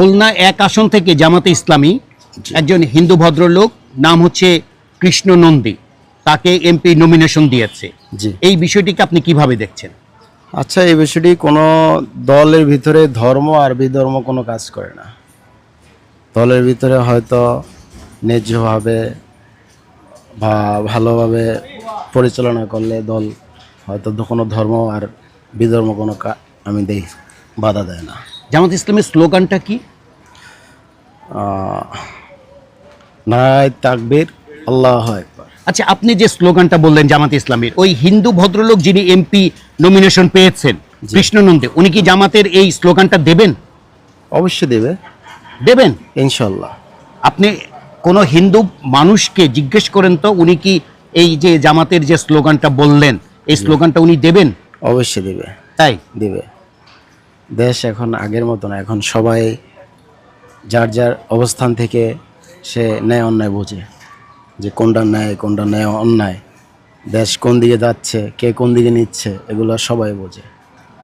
খুলনা এক আসন থেকে জামাতে ইসলামী একজন হিন্দু ভদ্রলোক নাম হচ্ছে কৃষ্ণ নন্দী তাকে এমপি নমিনেশন দিয়েছে। জি। এই বিষয়টিকে আপনি কীভাবে দেখছেন? আচ্ছা এই বিষয়টি কোনো দলের ভিতরে ধর্ম আর বিধর্ম কোনো কাজ করে না। দলের ভিতরে হয়তো ন্যায্যভাবে বা ভালোভাবে পরিচালনা করলে দল হয়তো কোনো ধর্ম আর বিধর্ম কোনো আমি দেই বাধা দেয় না। জামাত ইসলামের স্লোগানটা কি? নাই তাকবীর আল্লাহ আচ্ছা আপনি যে স্লোগানটা বললেন জামাত ইসলামের ওই হিন্দু ভদ্রলোক যিনি এমপি নমিনেশন পেয়েছেন কৃষ্ণনন্দে উনি কি জামাতের এই স্লোগানটা দেবেন? অবশ্যই দেবে। দেবেন? ইনশাল্লাহ আপনি কোনো হিন্দু মানুষকে জিজ্ঞেস করেন তো উনি কি এই যে জামাতের যে স্লোগানটা বললেন এই স্লোগানটা উনি দেবেন? অবশ্যই দেবে। তাই? দিবে। দেশ এখন আগের মতো না, এখন সবাই যার যার অবস্থান থেকে সে ন্যায় অন্যায় বোঝে যে কোনটা ন্যায় কোনটা ন্যায় অন্যায়। দেশ কোন দিকে যাচ্ছে, কে কোন দিকে নিচ্ছে, এগুলো সবাই বোঝে।